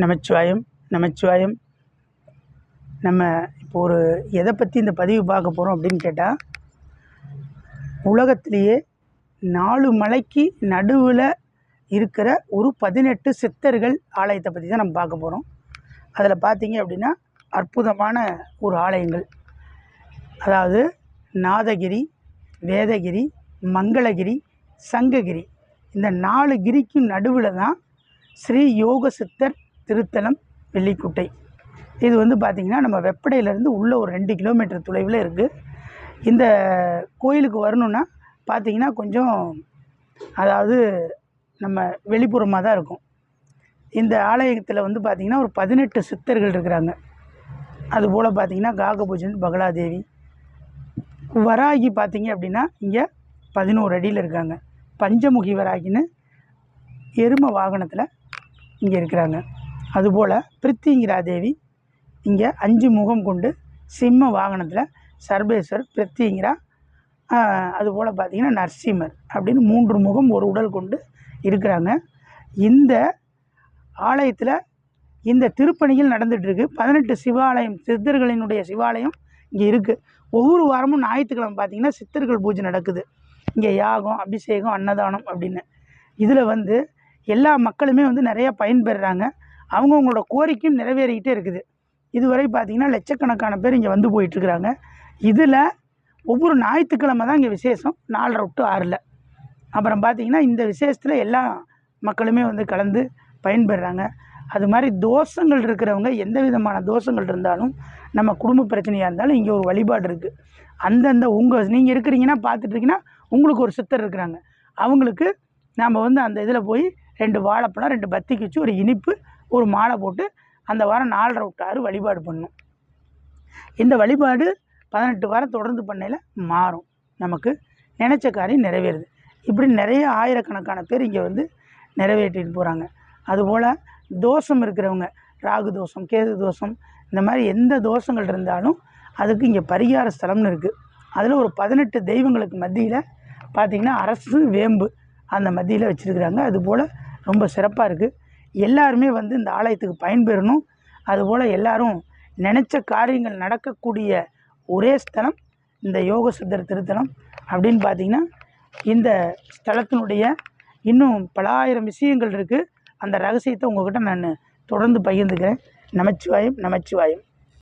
நமச்சிவாயம் நமச்சிவாயம். நம்ம இப்போ ஒரு எதை பற்றி இந்த பதிவு பார்க்க போகிறோம் அப்படின்னு கேட்டால் உலகத்திலேயே நாலு மலைக்கு நடுவில் இருக்கிற ஒரு பதினெட்டு சித்தர்கள் ஆலயத்தை பற்றி தான் நம்ம பார்க்க போகிறோம் அதில் பார்த்தீங்க அப்படின்னா அற்புதமான ஒரு ஆலயங்கள். அதாவது நாதகிரி வேதகிரி மங்களகிரி சங்ககிரி. இந்த நாலு கிரிக்கும் நடுவில் தான் ஸ்ரீ யோக சித்தர் திருத்தலம் வெள்ளிக்குட்டை. இது வந்து பார்த்திங்கன்னா நம்ம வெப்படையிலேருந்து உள்ளே ஒரு ரெண்டு கிலோமீட்டர் தொலைவில் இருக்குது இந்த கோயிலுக்கு வரணுன்னா பார்த்திங்கன்னா கொஞ்சம் அதாவது நம்ம வெளிப்புறமாக தான் இருக்கும். இந்த ஆலயத்தில் வந்து பார்த்திங்கன்னா ஒரு பதினெட்டு சித்தர்கள் இருக்கிறாங்க. அதுபோல் பார்த்திங்கன்னா காகபூஜன் பகலாதேவி. வராகி பார்த்திங்க அப்படின்னா இங்கே பதினோரு அடியில் இருக்காங்க. பஞ்சமுகி வராகின்னு எரும வாகனத்தில் இங்கே இருக்கிறாங்க. அதுபோல் பிரித்திங்கிரா தேவி இங்கே அஞ்சு முகம் கொண்டு சிம்ம வாகனத்தில் சர்வேஸ்வர் பிரித்திங்கிரா அதுபோல் பார்த்திங்கன்னா நரசிம்மர் அப்படின்னு மூன்று முகம் ஒரு உடல் கொண்டு இருக்கிறாங்க. இந்த ஆலயத்தில் இந்த திருப்பணிகள் நடந்துகிட்ருக்கு பதினெட்டு சிவாலயம் சித்தர்களினுடைய சிவாலயம் இங்கே இருக்குது ஒவ்வொரு வாரமும் ஞாயிற்றுக்கிழமை பார்த்திங்கன்னா சித்தர்கள் பூஜை நடக்குது. இங்கே யாகம் அபிஷேகம் அன்னதானம் அப்படின்னு. இதில் வந்து எல்லா மக்களுமே வந்து நிறையா பயன்பெறுறாங்க. அவங்கவுங்களோட கோரிக்கையும் நிறைவேறிக்கிட்டே இருக்குது. இதுவரை பார்த்திங்கன்னா லட்சக்கணக்கான பேர் இங்கே வந்து போயிட்டுருக்குறாங்க. இதில் ஒவ்வொரு ஞாயிற்றுக்கிழமை தான் இங்கே விசேஷம் நாலரை டு ஆறில். அப்புறம் பார்த்திங்கன்னா இந்த விசேஷத்தில் எல்லா மக்களுமே வந்து கலந்து பயன்பெறுறாங்க. அது மாதிரி தோஷங்கள் இருக்கிறவங்க எந்த விதமான தோஷங்கள் இருந்தாலும் நம்ம குடும்ப பிரச்சனையாக இருந்தாலும் இங்கே ஒரு வழிபாடு இருக்குது அந்தந்த உங்கள் நீங்கள் இருக்கிறீங்கன்னா பார்த்துட்ருக்கீங்கன்னா உங்களுக்கு ஒரு சித்தர் இருக்கிறாங்க. அவங்களுக்கு நாம் வந்து அந்த இதில் போய் ரெண்டு வாழைப்பழம் ரெண்டு பத்திக்கு வச்சு ஒரு இனிப்பு ஒரு மாலை போட்டு அந்த வாரம் நாலரை விட்டு ஆறு வழிபாடு பண்ணும். இந்த வழிபாடு பதினெட்டு வாரம் தொடர்ந்து பண்ணையில் மாறும். நமக்கு நினச்ச காரியம் நிறைவேறுது. இப்படி நிறைய ஆயிரக்கணக்கான பேர் இங்கே வந்து நிறைவேற்றிட்டு போகிறாங்க அதுபோல் தோஷம் இருக்கிறவங்க ராகு தோஷம் கேது தோஷம் இந்த மாதிரி எந்த தோஷங்கள் இருந்தாலும் அதுக்கு இங்கே பரிகார ஸ்தலம்னு இருக்குது அதில் ஒரு பதினெட்டு தெய்வங்களுக்கு மத்தியில் பார்த்திங்கன்னா அரசு வேம்பு அந்த மத்தியில் வச்சுருக்குறாங்க. அதுபோல் ரொம்ப சிறப்பாக இருக்குது எல்லாருமே வந்து இந்த ஆலயத்துக்கு பயன்பெறணும். அதுபோல் எல்லாரும் நினச்ச காரியங்கள் நடக்கக்கூடிய ஒரே ஸ்தலம் இந்த யோக சித்தர் திருத்தலம் அப்படின்னு பார்த்திங்கன்னா இந்த ஸ்தலத்தினுடைய இன்னும் பல ஆயிரம் விஷயங்கள் இருக்குது அந்த ரகசியத்தை உங்கள்கிட்ட நான் தொடர்ந்து பகிர்ந்துக்கிறேன். நமச்சிவாயம் நமச்சிவாயம்.